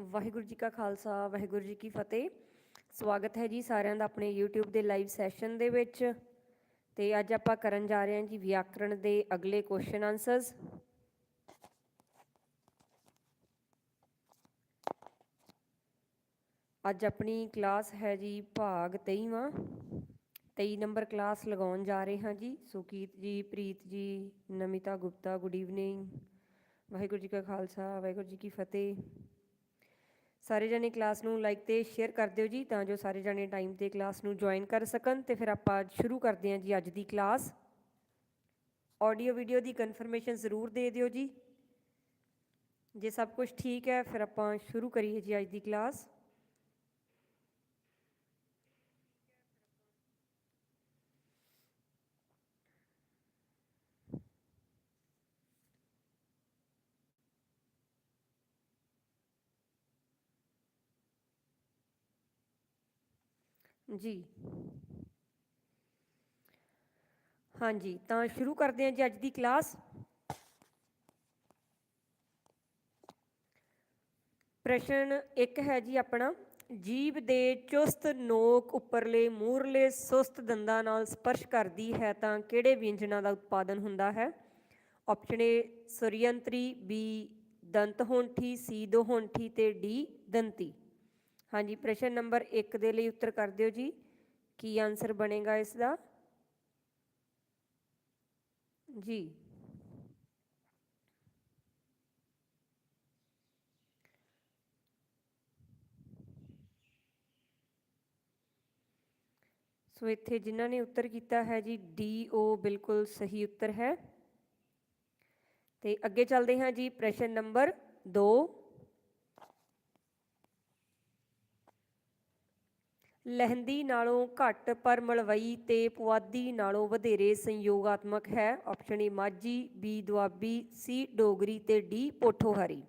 ਵਾਹਿਗੁਰੂ ਜੀ ਕਾ ਖਾਲਸਾ, ਵਾਹਿਗੁਰੂ ਜੀ ਕੀ ਫਤਿਹ। ਸਵਾਗਤ ਹੈ ਜੀ ਸਾਰਿਆਂ ਦਾ ਆਪਣੇ YouTube ਦੇ ਲਾਈਵ ਸੈਸ਼ਨ ਦੇ ਵਿੱਚ। ਤੇ ਅੱਜ ਆਪਾਂ ਕਰਨ ਜਾ ਰਹੇ ਹਾਂ ਜੀ ਵਿਆਕਰਣ ਦੇ ਅਗਲੇ ਕੁਐਸਚਨ ਆਨਸਰਸ ਅੱਜ ਆਪਣੀ ਕਲਾਸ ਹੈ ਜੀ ਭਾਗ 23ਵਾਂ 23 ਨੰਬਰ ਕਲਾਸ ਲਗਾਉਣ ਜਾ ਰਹੇ ਹਾਂ ਜੀ। ਸੁਕੀਤ ਜੀ, ਪ੍ਰੀਤ ਜੀ, ਨਮਿਤਾ ਗੁਪਤਾ ਗੁੱਡ ਈਵਨਿੰਗ ਵਾਹਿਗੁਰੂ ਜੀ ਕਾ ਖਾਲਸਾ, ਵਾਹਿਗੁਰੂ ਜੀ ਕੀ ਫਤਿਹ। ਸਾਰੇ ਜਣੇ ਕਲਾਸ ਨੂੰ ਲਾਈਕ ਤੇ ਸ਼ੇਅਰ ਕਰ ਦਿਓ ਜੀ, ਤਾਂ ਜੋ ਸਾਰੇ ਜਣੇ ਟਾਈਮ ਤੇ ਕਲਾਸ ਨੂੰ ਜੁਆਇਨ ਕਰ ਸਕਣ। ਤੇ ਫਿਰ ਆਪਾਂ ਸ਼ੁਰੂ ਕਰਦੇ ਹਾਂ ਜੀ ਅੱਜ ਦੀ ਕਲਾਸ ਆਡੀਓ ਵੀਡੀਓ ਦੀ ਕਨਫਰਮੇਸ਼ਨ ਜ਼ਰੂਰ ਦੇ ਦਿਓ ਜੀ। ਜੇ ਸਭ ਕੁਝ ਠੀਕ ਹੈ, ਫਿਰ ਆਪਾਂ ਸ਼ੁਰੂ ਕਰੀਏ ਜੀ ਅੱਜ ਦੀ ਕਲਾਸ ਜੀ। ਹਾਂਜੀ, ਤਾਂ ਸ਼ੁਰੂ ਕਰਦੇ ਹਾਂ ਜੀ ਅੱਜ ਦੀ ਕਲਾਸ। ਪ੍ਰਸ਼ਨ ਇੱਕ ਹੈ ਜੀ ਆਪਣਾ, ਜੀਭ ਦੇ ਚੁਸਤ ਨੋਕ ਉੱਪਰਲੇ ਮੂਰਲੇ ਸੁਸਤ ਦੰਦਾਂ ਨਾਲ ਸਪਰਸ਼ ਕਰਦੀ ਹੈ ਤਾਂ ਕਿਹੜੇ ਵਿਅੰਜਨਾਂ ਦਾ ਉਤਪਾਦਨ ਹੁੰਦਾ ਹੈ? ਆਪਸ਼ਨ ਏ ਸੁਰਯੰਤਰੀ ਬੀ ਦੰਤ ਹੋਂਠੀ ਸੀ ਦੋ ਹੋਂਠੀ ਤੇ ਡੀ ਦੰਤੀ। ਹਾਂਜੀ, ਪ੍ਰਸ਼ਨ ਨੰਬਰ 1 ਦੇ ਲਈ ਉੱਤਰ ਕਰ ਦਿਓ ਜੀ। ਕੀ ਆਨਸਰ ਬਣੇਗਾ ਇਸ ਦਾ ਜੀ। ਸੋ ਇੱਥੇ ਜਿਨ੍ਹਾਂ ਨੇ ਉੱਤਰ ਕੀਤਾ ਹੈ ਜੀ, ਡੀ, ਓ ਬਿਲਕੁਲ ਸਹੀ ਉੱਤਰ ਹੈ। ਤੇ ਅੱਗੇ ਚੱਲਦੇ ਹਾਂ ਜੀ, ਪ੍ਰਸ਼ਨ ਨੰਬਰ 2 ਲਹਿੰਦੀ ਨਾਲੋਂ ਘੱਟ ਪਰ ਮਲਵਈ ਤੇ ਪੁਆਧੀ ਨਾਲੋਂ ਵਧੇਰੇ ਸੰਯੋਗਾਤਮਕ ਹੈ। Option A Majhi B Doabi C Dogri ਤੇ ਡੀ ਪੋਠੋਹਾਰੀ।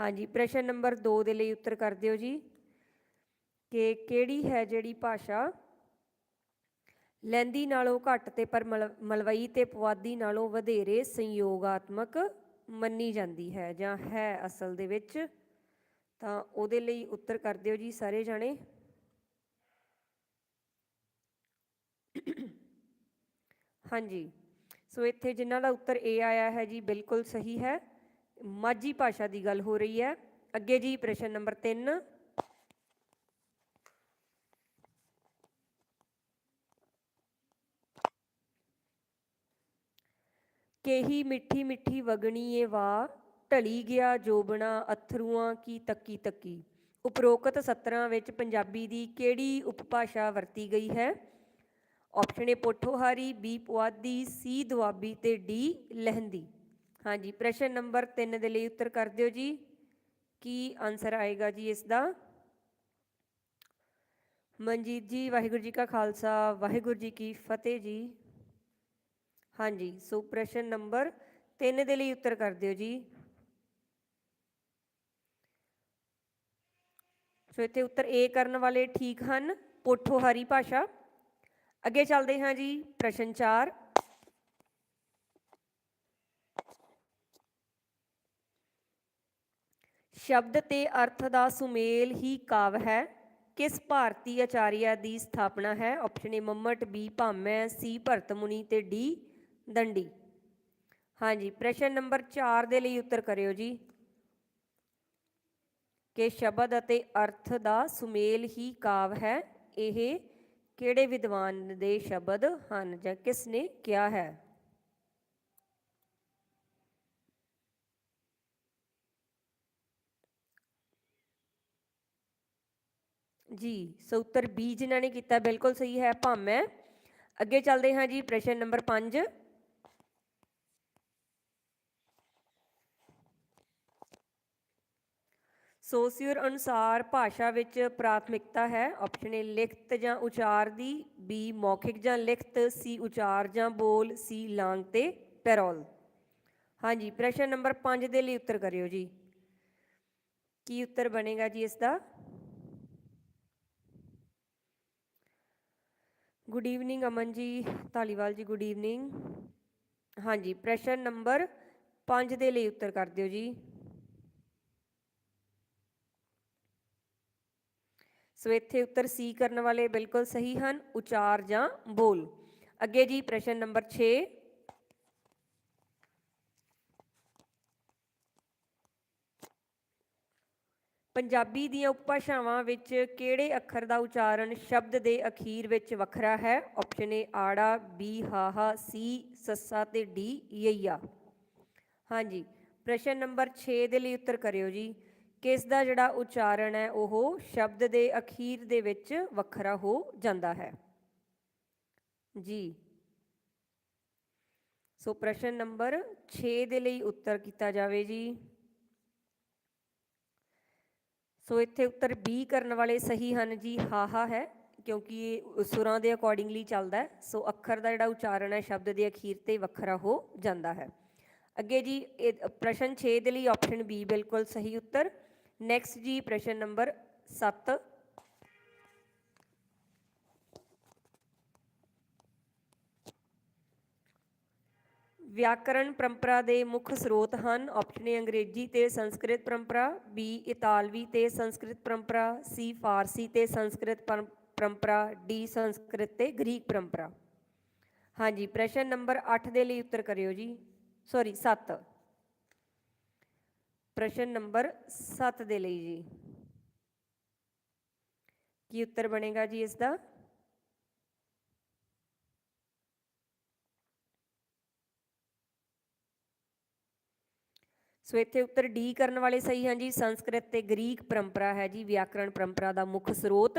ਹਾਂਜੀ, ਪ੍ਰਸ਼ਨ ਨੰਬਰ 2 ਦੇ ਲਈ ਉੱਤਰ ਕਰ ਦਿਓ ਜੀ। ਕਿ ਕਿਹੜੀ ਹੈ ਜਿਹੜੀ ਭਾਸ਼ਾ ਲਹਿੰਦੀ ਨਾਲੋਂ ਘੱਟ ਤੇ ਪਰ ਮਲ- ਮਲਵਈ ਤੇ ਪੁਆਧੀ ਨਾਲੋਂ ਵਧੇਰੇ ਸੰਯੋਗਾਤਮਕ ਮੰਨੀ ਜਾਂਦੀ ਹੈ ਜਾਂ ਹੈ ਅਸਲ ਦੇ ਵਿੱਚ? ਤਾਂ ਉਹਦੇ ਲਈ ਉੱਤਰ ਕਰ ਦਿਓ ਜੀ ਸਾਰੇ ਜਾਣੇ। ਹਾਂਜੀ। ਸੋ ਇੱਥੇ ਜਿਨ੍ਹਾਂ ਦਾ ਉੱਤਰ ਏ ਆਇਆ ਹੈ ਜੀ, ਬਿਲਕੁਲ ਸਹੀ ਹੈ। ਮਾਝੀ ਭਾਸ਼ਾ ਦੀ ਗੱਲ ਹੋ ਰਹੀ ਹੈ। ਅੱਗੇ ਜੀ ਪ੍ਰਸ਼ਨ ਨੰਬਰ 3 ਕੇਹੀ ਮਿੱਠੀ ਮਿੱਠੀ ਵਗਣੀ ਏ ਵਾ ਢਲੀ ਗਿਆ ਜੋਬਣਾ ਅਥਰੂਆਂ ਕੀ ਤੱਕੀ ਤੱਕੀ। ਉਪਰੋਕਤ ਸਤਰਾਂ ਵਿੱਚ ਪੰਜਾਬੀ ਦੀ ਕਿਹੜੀ ਉਪਭਾਸ਼ਾ ਵਰਤੀ ਗਈ ਹੈ? Option A Pothohari, B Puadhi, C Doabi ਤੇ ਡੀ ਲਹਿੰਦੀ। ਹਾਂਜੀ, ਪ੍ਰਸ਼ਨ ਨੰਬਰ 3 ਦੇ ਲਈ ਉੱਤਰ ਕਰ ਦਿਓ ਜੀ। ਕੀ ਆਨਸਰ ਆਏਗਾ ਜੀ ਇਸ ਦਾ? ਮਨਜੀਤ ਜੀ, ਵਾਹਿਗੁਰੂ ਜੀ ਕਾ ਖਾਲਸਾ, ਵਾਹਿਗੁਰੂ ਜੀ ਕੀ ਫਤਿਹ ਜੀ। ਹਾਂਜੀ, ਸੋ ਪ੍ਰਸ਼ਨ ਨੰਬਰ 3 ਦੇ ਲਈ ਉੱਤਰ ਕਰ ਦਿਓ ਜੀ। ਸੋ ਇੱਥੇ ਉੱਤਰ ਏ ਕਰਨ ਵਾਲੇ ਠੀਕ ਹਨ। ਪੋਠੋਹਾਰੀ ਭਾਸ਼ਾ। ਅੱਗੇ ਚੱਲਦੇ ਹਾਂ ਜੀ, ਪ੍ਰਸ਼ਨ 4 ਸ਼ਬਦ ਤੇ ਅਰਥ ਦਾ ਸੁਮੇਲ ਹੀ ਕਾਵ ਹੈ। ਕਿਸ ਭਾਰਤੀ ਆਚਾਰੀਆ ਦੀ ਸਥਾਪਨਾ ਹੈ? Option A Mammata B Bhamah C Bharat Muni ਤੇ ਡੀ ਦੰਡੀ। ਹਾਂਜੀ, ਪ੍ਰਸ਼ਨ ਨੰਬਰ 4 ਦੇ ਲਈ ਉੱਤਰ ਕਰਿਓ ਜੀ। ਕਿ ਸ਼ਬਦ ਅਤੇ ਅਰਥ ਦਾ ਸੁਮੇਲ ਹੀ ਕਾਵ ਹੈ, ਇਹ ਕਿਹੜੇ ਵਿਦਵਾਨ ਦੇ ਸ਼ਬਦ ਹਨ ਜਾਂ ਕਿਸ ਨੇ ਕਿਹਾ ਹੈ? ਜੀ, ਸੋ ਉੱਤਰ ਬੀ ਜਿਨ੍ਹਾਂ ਨੇ ਕੀਤਾ, ਬਿਲਕੁਲ ਸਹੀ ਹੈ ਭਾਮੈ ਅੱਗੇ ਚੱਲਦੇ ਹਾਂ ਜੀ, ਪ੍ਰਸ਼ਨ ਨੰਬਰ 5 ਸੋਸਿਓਰ ਅਨੁਸਾਰ ਭਾਸ਼ਾ ਵਿੱਚ ਪ੍ਰਾਥਮਿਕਤਾ ਹੈ। ਆਪਸ਼ਨ ਏ ਲਿਖਤ ਜਾਂ ਉਚਾਰ ਦੀ। ਬੀ ਮੌਖਿਕ ਜਾਂ ਲਿਖਤ। ਸੀ ਉਚਾਰ ਜਾਂ ਬੋਲ। ਸੀ ਲਾਂਗ ਤੇ ਪੈਰੋਲ। ਹਾਂਜੀ, ਪ੍ਰਸ਼ਨ ਨੰਬਰ 5 ਦੇ ਲਈ ਉੱਤਰ ਕਰਿਓ ਜੀ। ਕੀ ਉੱਤਰ ਬਣੇਗਾ ਜੀ ਇਸ ਦਾ ਗੁੱਡ ਈਵਨਿੰਗ ਅਮਨ ਜੀ। ਧਾਲੀਵਾਲ ਜੀ ਗੁੱਡ ਈਵਨਿੰਗ ਹਾਂਜੀ, ਪ੍ਰਸ਼ਨ ਨੰਬਰ 5 ਦੇ ਲਈ ਉੱਤਰ ਕਰ ਦਿਓ ਜੀ। ਸੋ ਇੱਥੇ ਉੱਤਰ ਸੀ ਕਰਨ ਵਾਲੇ ਬਿਲਕੁਲ ਸਹੀ ਹਨ, ਉਚਾਰ ਜਾਂ ਬੋਲ। ਅੱਗੇ ਜੀ ਪ੍ਰਸ਼ਨ ਨੰਬਰ 6 ਪੰਜਾਬੀ ਦੀਆਂ ਉਪਭਾਸ਼ਾਵਾਂ ਵਿੱਚ ਕਿਹੜੇ ਅੱਖਰ ਦਾ ਉਚਾਰਨ ਸ਼ਬਦ ਦੇ ਅਖੀਰ ਵਿੱਚ ਵੱਖਰਾ ਹੈ? ਆਪਸ਼ਨ ਏ ਆੜਾ ਬੀ ਹਾਹਾ ਸੀ ਸੱਸਾ ਤੇ ਡੀ ਯਈਆ। ਹਾਂਜੀ, ਪ੍ਰਸ਼ਨ ਨੰਬਰ 6 ਦੇ ਲਈ ਉੱਤਰ ਕਰਿਓ ਜੀ। ਕਿਸ ਦਾ ਜਿਹੜਾ ਉਚਾਰਨ ਹੈ, ਉਹ ਸ਼ਬਦ ਦੇ ਅਖੀਰ ਦੇ ਵਿੱਚ ਵੱਖਰਾ ਹੋ ਜਾਂਦਾ ਹੈ? ਜੀ। ਸੋ ਪ੍ਰਸ਼ਨ ਨੰਬਰ 6 ਦੇ ਲਈ ਉੱਤਰ ਕੀਤਾ ਜਾਵੇ ਜੀ। ਸੋ ਇੱਥੇ ਉੱਤਰ ਬੀ ਕਰਨ ਵਾਲੇ ਸਹੀ ਹਨ ਜੀ। ਹਾਹਾ ਹੈ, ਕਿਉਂਕਿ ਇਹ ਸੁਰਾਂ ਦੇ ਅਕੋਰਡਿੰਗਲੀ ਚੱਲਦਾ ਹੈ। ਸੋ ਅੱਖਰ ਦਾ ਜਿਹੜਾ ਉਚਾਰਨ ਹੈ, ਸ਼ਬਦ ਦੇ ਅਖੀਰ ਤੇ ਵੱਖਰਾ ਹੋ ਜਾਂਦਾ ਹੈ। ਅੱਗੇ ਜੀ ਪ੍ਰਸ਼ਨ 6 ਦੇ ਲਈ ਆਪਸ਼ਨ ਬੀ ਬਿਲਕੁਲ ਸਹੀ ਉੱਤਰ। ਨੈਕਸਟ ਜੀ ਪ੍ਰਸ਼ਨ ਨੰਬਰ 7 ਵਿਆਕਰਣ ਪਰੰਪਰਾ ਦੇ ਮੁੱਖ ਸਰੋਤ ਹਨ ਆਪਸ਼ਨ ਏ ਅੰਗਰੇਜ਼ੀ ਤੇ ਸੰਸਕ੍ਰਿਤ ਪਰੰਪਰਾ ਬੀ ਇਤਾਲਵੀ ਤੇ ਸੰਸਕ੍ਰਿਤ ਪਰੰਪਰਾ ਸੀ ਫਾਰਸੀ ਤੇ ਸੰਸਕ੍ਰਿਤ ਪਰੰ- ਪਰੰਪਰਾ ਡੀ ਸੰਸਕ੍ਰਿਤ ਤੇ ਗ੍ਰੀਕ ਪਰੰਪਰਾ। ਹਾਂਜੀ, ਪ੍ਰਸ਼ਨ ਨੰਬਰ 8 ਦੇ ਲਈ ਉੱਤਰ ਕਰਿਓ ਜੀ। ਸੌਰੀ 7 ਪ੍ਰਸ਼ਨ ਨੰਬਰ 7 ਦੇ ਲਈ ਜੀ। ਕੀ ਉੱਤਰ ਬਣੇਗਾ ਜੀ ਇਸ ਦਾ ਸੋ ਇੱਥੇ ਉੱਤਰ ਡੀ ਕਰਨ ਵਾਲੇ ਸਹੀ ਹਨ ਜੀ। ਸੰਸਕ੍ਰਿਤ ਤੇ ਗ੍ਰੀਕ ਪਰੰਪਰਾ ਹੈ ਜੀ। ਵਿਆਕਰਣ ਪਰੰਪਰਾ ਦਾ ਮੁੱਖ ਸਰੋਤ।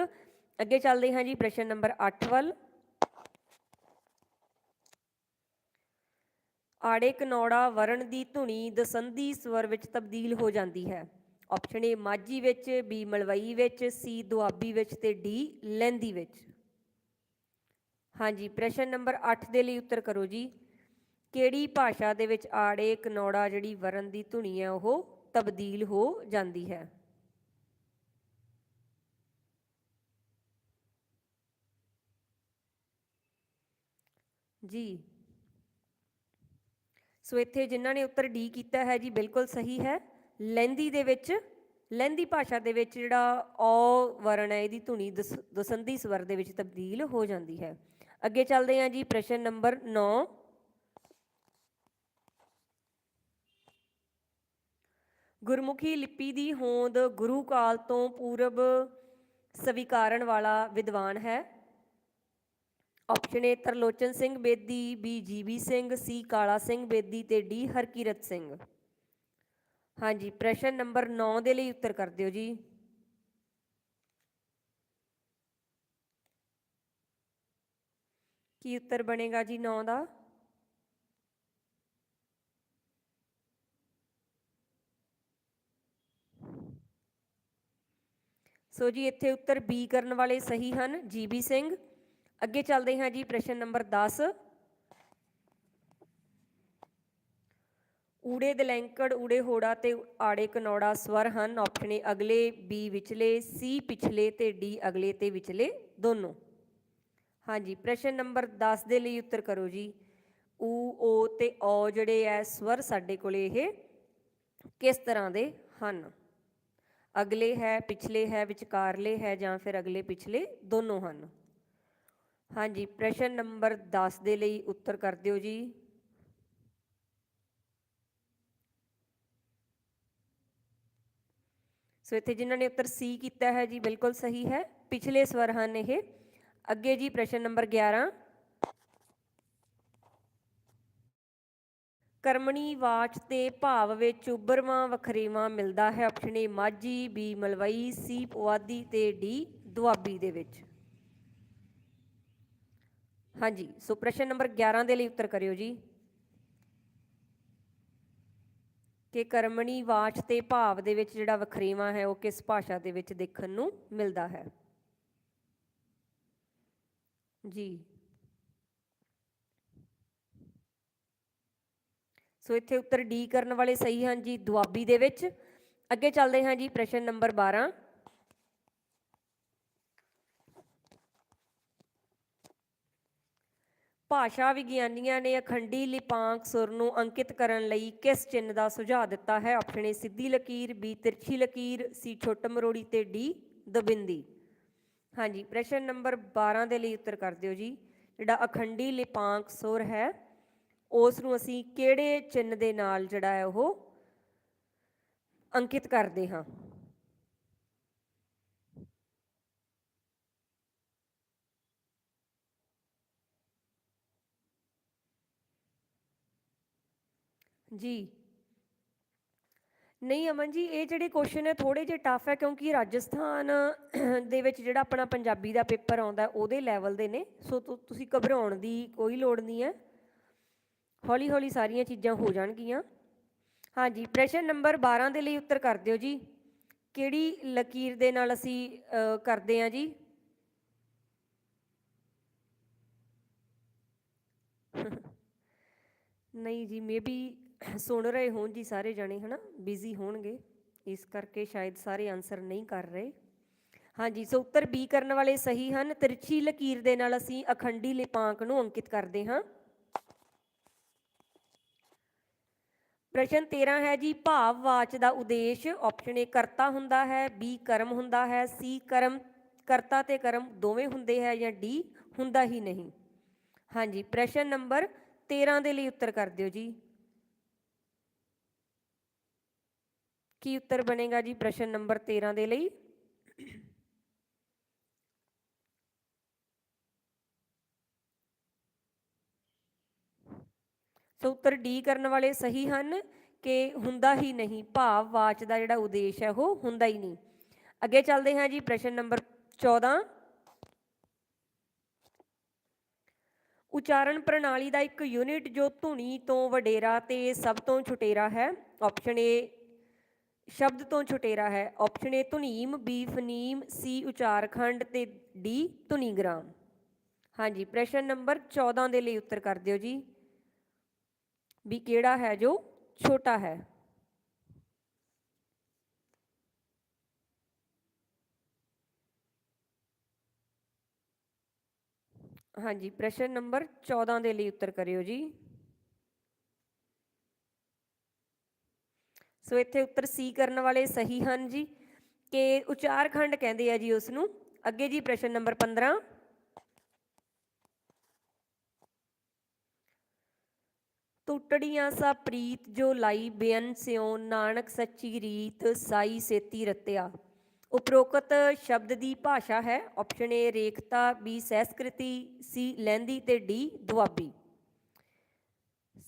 ਅੱਗੇ ਚੱਲਦੇ ਹਾਂ ਜੀ ਪ੍ਰਸ਼ਨ ਨੰਬਰ 8 ਵੱਲ। ਆੜੇ ਕਨੌੜਾ ਵਰਣ ਦੀ ਧੁਨੀ ਦਸੰਧੀ ਸਵਰ ਵਿੱਚ ਤਬਦੀਲ ਹੋ ਜਾਂਦੀ ਹੈ। ਆਪਸ਼ਨ ਏ ਮਾਝੀ ਵਿੱਚ ਬੀ ਮਲਵਈ ਵਿੱਚ ਸੀ ਦੁਆਬੀ ਵਿੱਚ ਤੇ ਡੀ ਲਹਿੰਦੀ ਵਿੱਚ। ਹਾਂਜੀ, ਪ੍ਰਸ਼ਨ ਨੰਬਰ 8 ਦੇ ਲਈ ਉੱਤਰ ਕਰੋ ਜੀ। ਕਿਹੜੀ ਭਾਸ਼ਾ ਦੇ ਵਿੱਚ ਆੜੇ ਕਨੌੜਾ ਜਿਹੜੀ ਵਰਨ ਦੀ ਧੁਨੀ ਹੈ, ਉਹ ਤਬਦੀਲ ਹੋ ਜਾਂਦੀ ਹੈ? ਜੀ। ਸੋ ਇੱਥੇ ਜਿਨ੍ਹਾਂ ਨੇ ਉੱਤਰ ਡੀ ਕੀਤਾ ਹੈ ਜੀ, ਬਿਲਕੁਲ ਸਹੀ ਹੈ। ਲਹਿੰਦੀ ਦੇ ਵਿੱਚ, ਲਹਿੰਦੀ ਭਾਸ਼ਾ ਦੇ ਵਿੱਚ ਜਿਹੜਾ ਔ ਵਰਣ ਹੈ, ਇਹਦੀ ਧੁਨੀ ਦਸ- ਦਸੰਧੀ ਸਵਰ ਦੇ ਵਿੱਚ ਤਬਦੀਲ ਹੋ ਜਾਂਦੀ ਹੈ। ਅੱਗੇ ਚੱਲਦੇ ਹਾਂ ਜੀ, ਪ੍ਰਸ਼ਨ ਨੰਬਰ 9 ਗੁਰਮੁਖੀ ਲਿਪੀ ਦੀ ਹੋਂਦ ਗੁਰੂ ਕਾਲ ਤੋਂ ਪੂਰਬ ਸਵੀਕਾਰਨ ਵਾਲਾ ਵਿਦਵਾਨ ਹੈ। Option A Tarlochan Singh Bedi B G B Singh C Kala Singh Bedi ਤੇ ਡੀ ਹਰਕੀਰਤ ਸਿੰਘ ਹਾਂਜੀ, ਪ੍ਰਸ਼ਨ ਨੰਬਰ 9 ਦੇ ਲਈ ਉੱਤਰ ਕਰ ਦਿਓ ਜੀ। ਕੀ ਉੱਤਰ ਬਣੇਗਾ ਜੀ 9 ਦਾ? ਸੋ ਜੀ, ਇੱਥੇ ਉੱਤਰ ਬੀ ਕਰਨ ਵਾਲੇ ਸਹੀ ਹਨ ਜੀਬੀ ਸਿੰਘ ਅੱਗੇ ਚੱਲਦੇ ਹਾਂ ਜੀ ਪ੍ਰਸ਼ਨ ਨੰਬਰ 10 ਊੜੇ ਦਲੈਂਕੜ, ਊੜੇ ਹੋੜਾ ਤੇ ਆੜੇ ਕਨੌੜਾ ਸਵਰ ਹਨ। ਆਪਸ਼ਨ ਏ ਅਗਲੇ ਬੀ ਵਿਚਲੇ ਸੀ ਪਿਛਲੇ ਤੇ ਡੀ ਅਗਲੇ ਤੇ ਵਿਚਲੇ ਦੋਨੋਂ। ਹਾਂਜੀ ਪ੍ਰਸ਼ਨ ਨੰਬਰ 10 ਦੇ ਲਈ ਉੱਤਰ ਕਰੋ ਜੀ। ਊ, ਓ ਤੇ ਔ ਜਿਹੜੇ ਐ ਸਵਰ ਸਾਡੇ ਕੋਲੇ ਇਹ ਕਿਸ ਤਰ੍ਹਾਂ ਦੇ ਹਨ? ਅਗਲੇ ਹੈ, ਪਿਛਲੇ ਹੈ, ਵਿਚਕਾਰਲੇ ਹੈ ਜਾਂ ਫਿਰ ਅਗਲੇ ਪਿਛਲੇ ਦੋਨੋਂ ਹਨ? ਹਾਂਜੀ, ਪ੍ਰਸ਼ਨ ਨੰਬਰ 10 ਦੇ ਲਈ ਉੱਤਰ ਕਰ ਦਿਓ ਜੀ। ਸੋ ਇੱਥੇ ਜਿਨ੍ਹਾਂ ਨੇ ਉੱਤਰ ਸੀ ਕੀਤਾ ਹੈ ਜੀ, ਬਿਲਕੁਲ ਸਹੀ ਹੈ। ਪਿਛਲੇ ਸਵਰ ਹਨ ਇਹ। ਅੱਗੇ ਜੀ ਪ੍ਰਸ਼ਨ ਨੰਬਰ 11 ਕਰਮਣੀ ਵਾਚ ਤੇ ਭਾਵ ਵਿੱਚ ਉਭਰਵਾਂ ਵਖਰੇਵਾਂ ਮਿਲਦਾ ਹੈ। Option A Majhi, B Malwai, C Puadhi ਤੇ ਡੀ ਦੁਆਬੀ ਦੇ ਵਿੱਚ। ਹਾਂਜੀ, ਸੋ ਪ੍ਰਸ਼ਨ ਨੰਬਰ 11 ਦੇ ਲਈ ਉੱਤਰ ਕਰਿਓ ਜੀ। ਕਿ ਕਰਮਣੀ ਵਾਚ ਤੇ ਭਾਵ ਦੇ ਵਿੱਚ ਜਿਹੜਾ ਵਖਰੇਵਾਂ ਹੈ, ਉਹ ਕਿਸ ਭਾਸ਼ਾ ਦੇ ਵਿੱਚ ਦੇਖਣ ਨੂੰ ਮਿਲਦਾ ਹੈ? ਜੀ। ਸੋ ਇੱਥੇ ਉੱਤਰ ਡੀ ਕਰਨ ਵਾਲੇ ਸਹੀ ਹਨ ਜੀ, ਦੁਆਬੀ ਦੇ ਵਿੱਚ। ਅੱਗੇ ਚੱਲਦੇ ਹਾਂ ਜੀ, ਪ੍ਰਸ਼ਨ ਨੰਬਰ 12 ਭਾਸ਼ਾ ਵਿਗਿਆਨੀਆਂ ਨੇ ਅਖੰਡੀ ਲਿਪਾਂਕ ਸੁਰ ਨੂੰ ਅੰਕਿਤ ਕਰਨ ਲਈ ਕਿਸ ਚਿੰਨ੍ਹ ਦਾ ਸੁਝਾਅ ਦਿੱਤਾ ਹੈ? ਆਪਸ਼ਨ ਏ ਸਿੱਧੀ ਲਕੀਰ, ਬੀ ਤਿਰਛੀ ਲਕੀਰ, ਸੀ ਛੋਟ ਮਰੋੜੀ ਤੇ ਡੀ ਦਬਿੰਦੀ। ਹਾਂਜੀ, ਪ੍ਰਸ਼ਨ ਨੰਬਰ 12 ਦੇ ਲਈ ਉੱਤਰ ਕਰ ਦਿਓ ਜੀ। ਜਿਹੜਾ ਅਖੰਡੀ ਲਿਪਾਂਕ ਸੁਰ ਹੈ, ਉਸ ਨੂੰ ਅਸੀਂ ਕਿਹੜੇ ਚਿੰਨ੍ਹ ਦੇ ਨਾਲ ਜਿਹੜਾ ਹੈ ਉਹ ਅੰਕਿਤ ਕਰਦੇ ਹਾਂ? ਜੀ। ਨਹੀਂ ਅਮਨ ਜੀ, ਇਹ ਜਿਹੜੇ ਕੁਐਸਚਨ ਹੈ ਥੋੜੇ ਜਿਹੇ ਟਫ ਹੈ ਕਿਉਂਕਿ ਰਾਜਸਥਾਨ ਦੇ ਵਿੱਚ ਜਿਹੜਾ ਆਪਣਾ ਪੰਜਾਬੀ ਦਾ ਪੇਪਰ ਆਉਂਦਾ ਉਹਦੇ ਲੈਵਲ ਦੇ ਨੇ। ਸੋ ਤੁਸੀਂ ਘਬਰਾਉਣ ਦੀ ਕੋਈ ਲੋੜ ਨਹੀਂ ਹੈ। ਹੌਲੀ ਹੌਲੀ ਸਾਰੀਆਂ ਚੀਜ਼ਾਂ ਹੋ ਜਾਣਗੀਆਂ। ਹਾਂਜੀ, ਪ੍ਰਸ਼ਨ ਨੰਬਰ 12 ਦੇ ਲਈ ਉੱਤਰ ਕਰ ਦਿਓ ਜੀ। ਕਿਹੜੀ ਲਕੀਰ ਦੇ ਨਾਲ ਅਸੀਂ ਕਰਦੇ ਹਾਂ ਜੀ? ਨਹੀਂ ਜੀ ਮੇਬੀ ਸੁਣ ਰਹੇ ਹੋਣ ਜੀ ਸਾਰੇ ਜਣੇ, ਹਨਾ? ਬਿਜ਼ੀ ਹੋਣਗੇ। ਇਸ ਕਰਕੇ ਸ਼ਾਇਦ ਸਾਰੇ ਆਨਸਰ ਨਹੀਂ ਕਰ ਰਹੇ। ਹਾਂਜੀ, ਸੋ ਉੱਤਰ ਬੀ ਕਰਨ ਵਾਲੇ ਸਹੀ ਹਨ। ਤਿਰਛੀ ਲਕੀਰ ਦੇ ਨਾਲ ਅਸੀਂ ਅਖੰਡੀ ਲਿਪਾਂਕ ਨੂੰ ਅੰਕਿਤ ਕਰਦੇ ਹਾਂ। ਪ੍ਰਸ਼ਨ 13 ਹੈ ਜੀ, ਭਾਵ ਵਾਚ ਦਾ ਉਦੇਸ਼ ਆਪਸ਼ਨ ਏ ਕਰਤਾ ਹੁੰਦਾ ਹੈ ਬੀ ਕਰਮ ਹੁੰਦਾ ਹੈ ਸੀ ਕਰਮ, ਕਰਤਾ ਤੇ ਕਰਮ ਦੋਵੇਂ ਹੁੰਦੇ ਹੈ ਜਾਂ ਡੀ ਹੁੰਦਾ ਹੀ ਨਹੀਂ। ਹਾਂਜੀ, ਪ੍ਰਸ਼ਨ ਨੰਬਰ 13 ਦੇ ਲਈ ਉੱਤਰ ਕਰ ਦਿਓ ਜੀ। ਕੀ ਉੱਤਰ ਬਣੇਗਾ ਜੀ ਪ੍ਰਸ਼ਨ ਨੰਬਰ 13 ਦੇ ਲਈ? ਸੋ ਉੱਤਰ ਡੀ ਕਰਨ ਵਾਲੇ ਸਹੀ ਹਨ ਕਿ ਹੁੰਦਾ ਹੀ ਨਹੀਂ, ਭਾਵ ਵਾਚ ਦਾ ਜਿਹੜਾ ਉਦੇਸ਼ ਹੈ ਉਹ ਹੁੰਦਾ ਹੀ ਨਹੀਂ। ਅੱਗੇ ਚੱਲਦੇ ਹਾਂ ਜੀ ਪ੍ਰਸ਼ਨ ਨੰਬਰ 14 ਉਚਾਰਨ ਪ੍ਰਣਾਲੀ ਦਾ ਇੱਕ ਯੂਨਿਟ ਜੋ ਧੁਨੀ ਤੋਂ ਵਡੇਰਾ ਤੇ ਸਭ ਤੋਂ ਛੁਟੇਰਾ ਹੈ ਆਪਸ਼ਨ ਏ ਸ਼ਬਦ ਤੋਂ ਛੁਟੇਰਾ ਹੈ। ਆਪਸ਼ਨ ਏ ਧੁਨੀਮ ਬੀ ਫਨੀਮ ਸੀ ਉਚਾਰਖੰਡ ਤੇ ਡੀ ਧੁਨੀਗ੍ਰਾਮ। ਹਾਂਜੀ, ਪ੍ਰਸ਼ਨ ਨੰਬਰ 14 ਦੇ ਲਈ ਉੱਤਰ ਕਰ ਦਿਓ ਜੀ। ਵੀ ਕਿਹੜਾ ਹੈ ਜੋ ਛੋਟਾ ਹੈ? ਹਾਂਜੀ, ਪ੍ਰਸ਼ਨ ਨੰਬਰ 14 ਦੇ ਲਈ ਉੱਤਰ ਕਰਿਓ ਜੀ। ਸੋ ਇੱਥੇ ਉੱਤਰ ਸੀ ਕਰਨ ਵਾਲੇ ਸਹੀ ਹਨ ਜੀ। ਕਿ ਉਚਾਰਖੰਡ ਕਹਿੰਦੇ ਆ ਜੀ ਉਸ ਨੂੰ ਅੱਗੇ ਜੀ ਪ੍ਰਸ਼ਨ ਨੰਬਰ 15 ਟੁੱਟੜੀਆਂ ਸਾ ਪ੍ਰੀਤ ਜੋ ਲਾਈ ਬੇਅਨ ਸਿਉ, ਨਾਨਕ ਸੱਚੀ ਰੀਤ ਸਾਈ ਸੇਤੀ ਰਤਿਆ। ਉਪਰੋਕਤ ਸ਼ਬਦ ਦੀ ਭਾਸ਼ਾ ਹੈ। ਆਪਸ਼ਨ ਏ ਰੇਖਤਾ ਬੀ ਸਹਿਸਕ੍ਰਿਤੀ ਸੀ ਲਹਿੰਦੀ ਤੇ ਡੀ ਦੁਆਬੀ।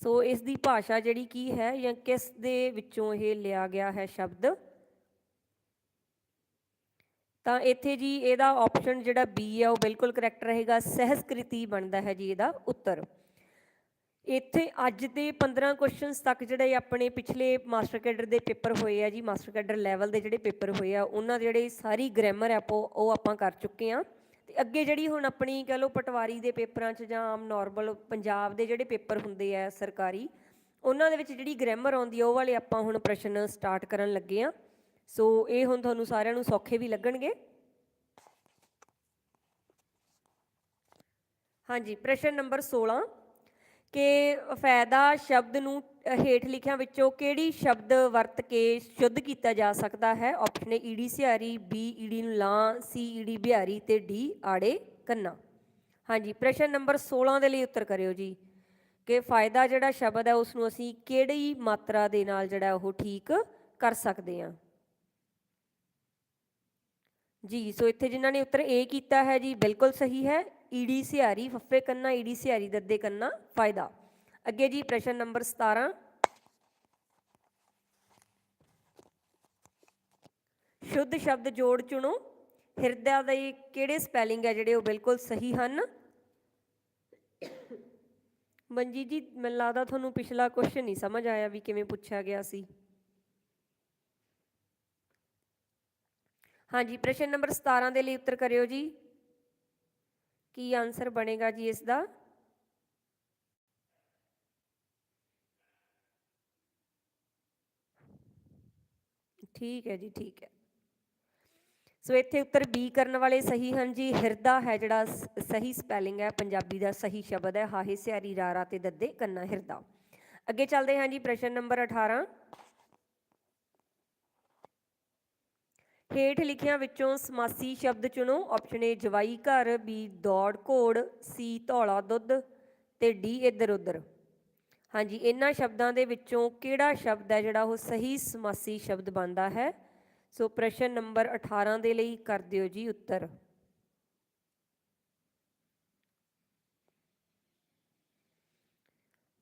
ਸੋ ਇਸ ਦੀ ਭਾਸ਼ਾ ਜਿਹੜੀ ਕੀ ਹੈ ਜਾਂ ਕਿਸ ਦੇ ਵਿੱਚੋਂ ਇਹ ਲਿਆ ਗਿਆ ਹੈ ਸ਼ਬਦ? ਤਾਂ ਇੱਥੇ ਜੀ ਇਹਦਾ ਆਪਸ਼ਨ ਜਿਹੜਾ ਬੀ ਹੈ ਉਹ ਬਿਲਕੁਲ ਕਰੈਕਟ ਰਹੇਗਾ, ਸਹਿਸਕ੍ਰਿਤੀ ਬਣਦਾ ਹੈ ਜੀ ਇਹਦਾ ਉੱਤਰ। ਇੱਥੇ ਅੱਜ ਦੇ 15 ਕੁਐਸਚਨਸ ਤੱਕ ਜਿਹੜੇ ਆਪਣੇ ਪਿਛਲੇ ਮਾਸਟਰ ਕੈਡਰ ਦੇ ਪੇਪਰ ਹੋਏ ਆ ਜੀ, ਮਾਸਟਰ ਕੈਡਰ ਲੈਵਲ ਦੇ ਜਿਹੜੇ ਪੇਪਰ ਹੋਏ ਆ, ਉਹਨਾਂ ਦੇ ਜਿਹੜੇ ਸਾਰੀ ਗ੍ਰਾਮਰ ਆਪੋ ਉਹ ਆਪਾਂ ਕਰ ਚੁੱਕੇ ਆ। ਤੇ ਅੱਗੇ ਜਿਹੜੀ ਹੁਣ ਆਪਣੀ ਕਹ ਲਓ ਪਟਵਾਰੀ ਦੇ ਪੇਪਰਾਂ 'ਚ ਜਾਂ ਆਮ ਨਾਰਮਲ ਪੰਜਾਬ ਦੇ ਜਿਹੜੇ ਪੇਪਰ ਹੁੰਦੇ ਆ ਸਰਕਾਰੀ, ਉਹਨਾਂ ਦੇ ਵਿੱਚ ਜਿਹੜੀ ਗ੍ਰਾਮਰ ਆਉਂਦੀ ਆ, ਉਹ ਵਾਲੇ ਆਪਾਂ ਹੁਣ ਪ੍ਰਸ਼ਨ ਸਟਾਰਟ ਕਰਨ ਲੱਗੇ ਆ। ਸੋ ਇਹ ਹੁਣ ਤੁਹਾਨੂੰ ਸਾਰਿਆਂ ਨੂੰ ਸੌਖੇ ਵੀ ਲੱਗਣਗੇ। ਹਾਂਜੀ, ਪ੍ਰਸ਼ਨ ਨੰਬਰ 16 ਕਿ ਫਾਇਦਾ ਸ਼ਬਦ ਨੂੰ ਹੇਠ ਲਿਖਿਆਂ ਵਿੱਚੋਂ ਕਿਹੜੀ ਸ਼ਬਦ ਵਰਤ ਕੇ ਸ਼ੁੱਧ ਕੀਤਾ ਜਾ ਸਕਦਾ ਹੈ? ਆਪਸ਼ਨ ਏ ਈੜੀ ਸਿਹਾਰੀ ਬੀ ਈੜੀ ਨੂੰ ਲਾਂ ਸੀ ਈੜੀ ਬਿਹਾਰੀ ਤੇ ਡੀ ਆੜੇ, ਕੰਨਾ। ਹਾਂਜੀ, ਪ੍ਰਸ਼ਨ ਨੰਬਰ 16 ਦੇ ਲਈ ਉੱਤਰ ਕਰਿਓ ਜੀ। ਕਿ ਫਾਇਦਾ ਜਿਹੜਾ ਸ਼ਬਦ ਹੈ ਉਸ ਨੂੰ ਅਸੀਂ ਕਿਹੜੀ ਮਾਤਰਾ ਦੇ ਨਾਲ ਜਿਹੜਾ ਉਹ ਠੀਕ ਕਰ ਸਕਦੇ ਹਾਂ? ਜੀ, ਸੋ ਇੱਥੇ ਜਿਨ੍ਹਾਂ ਨੇ ਉੱਤਰ ਏ ਕੀਤਾ ਹੈ ਜੀ, ਬਿਲਕੁਲ ਸਹੀ ਹੈ। ਈੜੀ ਸਿਹਾਰੀ ਫੱਫੇ ਕੰਨਾ ਈੜੀ ਸਿਹਾਰੀ ਦੱਦੇ ਕੰਨਾ, ਫਾਇਦਾ। ਅੱਗੇ ਜੀ ਪ੍ਰਸ਼ਨ ਨੰਬਰ 17 ਸ਼ੁੱਧ ਸ਼ਬਦ ਜੋੜ ਚੁਣੋ। ਹਿਰਦਾ ਦੇ ਕਿਹੜੇ ਸਪੈਲਿੰਗ ਹੈ ਜਿਹੜੇ ਉਹ ਬਿਲਕੁਲ ਸਹੀ ਹਨ? ਮੰਜੀ ਜੀ, ਮੈਨੂੰ ਲੱਗਦਾ ਤੁਹਾਨੂੰ ਪਿਛਲਾ ਕੁਐਸਚਨ ਨਹੀਂ ਸਮਝ ਆਇਆ ਵੀ ਕਿਵੇਂ ਪੁੱਛਿਆ ਗਿਆ ਸੀ। ਹਾਂਜੀ, ਪ੍ਰਸ਼ਨ ਨੰਬਰ 17 ਦੇ ਲਈ ਉੱਤਰ ਕਰਿਓ ਜੀ। ਕੀ ਆਨਸਰ ਬਣੇਗਾ ਜੀ ਇਸ ਦਾ ਠੀਕ ਹੈ ਜੀ, ਠੀਕ ਹੈ। ਸੋ ਇੱਥੇ ਉੱਤਰ ਬੀ ਕਰਨ ਵਾਲੇ ਸਹੀ ਹਨ ਜੀ। ਹਿਰਦਾ ਹੈ ਜਿਹੜਾ ਸਹੀ ਸਪੈਲਿੰਗ ਹੈ, ਪੰਜਾਬੀ ਦਾ ਸਹੀ ਸ਼ਬਦ ਹੈ। ਹਾਹੇ ਸਿਆਰੀ ਰਾਰਾ ਤੇ ਦੱਦੇ ਕੰਨਾ ਹਿਰਦਾ। ਅੱਗੇ ਚੱਲਦੇ ਹਾਂ ਜੀ ਪ੍ਰਸ਼ਨ ਨੰਬਰ 18 ਹੇਠ ਲਿਖਿਆਂ ਵਿੱਚੋਂ ਸਮਾਸੀ ਸ਼ਬਦ ਚੁਣੋ ਆਪਸ਼ਨ ਏ ਜਵਾਈ ਘਰ ਬੀ ਦੌੜ ਘੋੜ ਸੀ ਧੌਲਾ ਦੁੱਧ ਤੇ ਡੀ ਇੱਧਰ ਉੱਧਰ। ਹਾਂਜੀ, ਇਹਨਾਂ ਸ਼ਬਦਾਂ ਦੇ ਵਿੱਚੋਂ ਕਿਹੜਾ ਸ਼ਬਦ ਹੈ ਜਿਹੜਾ ਉਹ ਸਹੀ ਸਮਾਸੀ ਸ਼ਬਦ ਬਣਦਾ ਹੈ? ਸੋ ਪ੍ਰਸ਼ਨ ਨੰਬਰ 18 ਦੇ ਲਈ ਕਰ ਦਿਓ ਜੀ ਉੱਤਰ।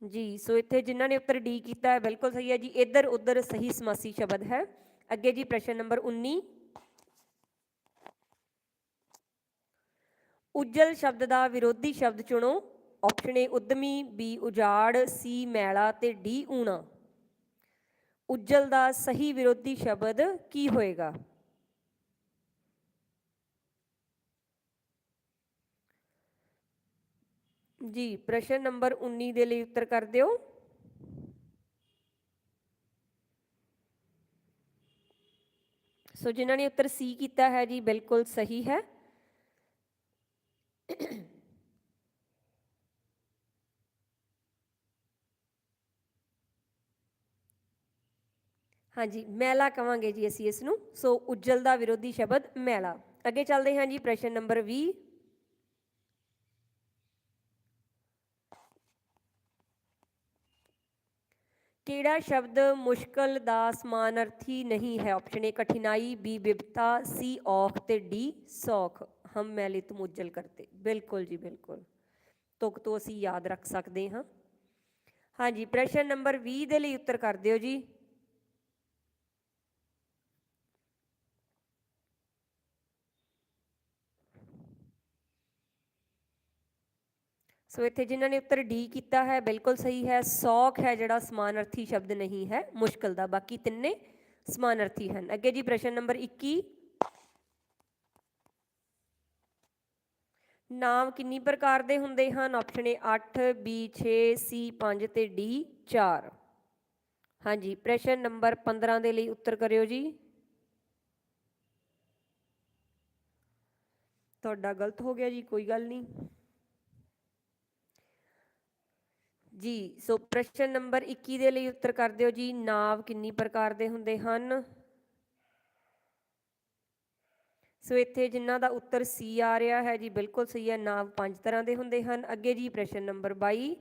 ਜੀ, ਸੋ ਇੱਥੇ ਜਿਨ੍ਹਾਂ ਨੇ ਉੱਤਰ ਡੀ ਕੀਤਾ ਹੈ, ਬਿਲਕੁਲ ਸਹੀ ਹੈ ਜੀ, ਇੱਧਰ ਉੱਧਰ ਸਹੀ ਸਮਾਸੀ ਸ਼ਬਦ ਹੈ। ਅੱਗੇ ਜੀ ਪ੍ਰਸ਼ਨ ਨੰਬਰ 19 ਉਜਲ ਸ਼ਬਦ ਦਾ ਵਿਰੋਧੀ ਸ਼ਬਦ ਚੁਣੋ। ਆਪਸ਼ਨ ਏ ਉਦਮੀ ਬੀ ਉਜਾੜ ਸੀ ਮੈਲਾ ਤੇ ਡੀ ਊਣਾ। ਉਜਲ ਦਾ ਸਹੀ ਵਿਰੋਧੀ ਸ਼ਬਦ ਕੀ ਹੋਏਗਾ? ਜੀ, ਪ੍ਰਸ਼ਨ ਨੰਬਰ 19 ਦੇ ਲਈ ਉੱਤਰ ਕਰ ਦਿਓ। ਸੋ ਜਿਨ੍ਹਾਂ ਨੇ ਉੱਤਰ ਸੀ ਕੀਤਾ ਹੈ ਜੀ, ਬਿਲਕੁਲ ਸਹੀ ਹੈ। ਹਾਂਜੀ, ਮੈਲਾ ਕਵਾਂਗੇ ਜੀ ਅਸੀਂ ਇਸ ਨੂੰ। ਸੋ, ਉਜਲ ਦਾ ਵਿਰੋਧੀ ਸ਼ਬਦ ਮੈਲਾ। ਅੱਗੇ ਚੱਲਦੇ ਹਾਂ ਜੀ, ਪ੍ਰਸ਼ਨ ਨੰਬਰ 20 ਕਿਹੜਾ ਸ਼ਬਦ ਮੁਸ਼ਕਲ ਦਾ ਸਮਾਨਾਰਥੀ ਨਹੀਂ ਹੈ? ਆਪਸ਼ਨ ਏ ਕਠਿਨਾਈ ਬੀ ਬਿਪਤਾ ਸੀ ਔਖ ਤੇ ਡੀ ਸੌਖ। ਹਮ ਮੈਲੇ ਤੁਮ ਉਜਲ ਕਰਤੇ। ਬਿਲਕੁਲ ਜੀ, ਬਿਲਕੁਲ। ਤੁਕ ਤੋਂ ਅਸੀਂ ਯਾਦ ਰੱਖ ਸਕਦੇ ਹਾਂ। ਹਾਂਜੀ, ਪ੍ਰਸ਼ਨ ਨੰਬਰ 20 ਦੇ ਲਈ ਉੱਤਰ ਕਰ ਦਿਓ ਜੀ। ਸੋ ਇੱਥੇ ਜਿਨ੍ਹਾਂ ਨੇ ਉੱਤਰ ਡੀ ਕੀਤਾ ਹੈ, ਬਿਲਕੁਲ ਸਹੀ ਹੈ। ਸੌਖ ਹੈ ਜਿਹੜਾ ਸਮਾਨਾਰਥੀ ਸ਼ਬਦ ਨਹੀਂ ਹੈ, ਮੁਸ਼ਕਲ ਦਾ। ਬਾਕੀ ਤਿੰਨੇ ਸਮਾਨਾਰਥੀ ਹਨ। ਅੱਗੇ ਜੀ ਪ੍ਰਸ਼ਨ ਨੰਬਰ 21 ਨਾਮ ਕਿੰਨੀ ਪ੍ਰਕਾਰ ਦੇ ਹੁੰਦੇ ਹਨ? ਆਪਸ਼ਨ ਏ 8 ਬੀ 6 ਸੀ 5 ਤੇ ਡੀ 4 ਹਾਂਜੀ, ਪ੍ਰਸ਼ਨ ਨੰਬਰ 15 ਦੇ ਲਈ ਉੱਤਰ ਕਰਿਓ ਜੀ। ਤੁਹਾਡਾ ਗਲਤ ਹੋ ਗਿਆ ਜੀ, ਕੋਈ ਗੱਲ ਨਹੀਂ। ਜੀ, ਸੋ ਪ੍ਰਸ਼ਨ ਨੰਬਰ 21 ਦੇ ਲਈ ਉੱਤਰ ਕਰ ਦਿਓ ਜੀ। ਨਾਵ ਕਿੰਨੀ ਪ੍ਰਕਾਰ ਦੇ ਹੁੰਦੇ ਹਨ? ਸੋ ਇੱਥੇ ਜਿਨ੍ਹਾਂ ਦਾ ਉੱਤਰ ਸੀ ਆ ਰਿਹਾ ਹੈ ਜੀ, ਬਿਲਕੁਲ ਸਹੀ ਹੈ ਨਾਵ ਪੰਜ ਤਰ੍ਹਾਂ ਦੇ ਹੁੰਦੇ ਹਨ। ਅੱਗੇ ਜੀ ਪ੍ਰਸ਼ਨ ਨੰਬਰ 22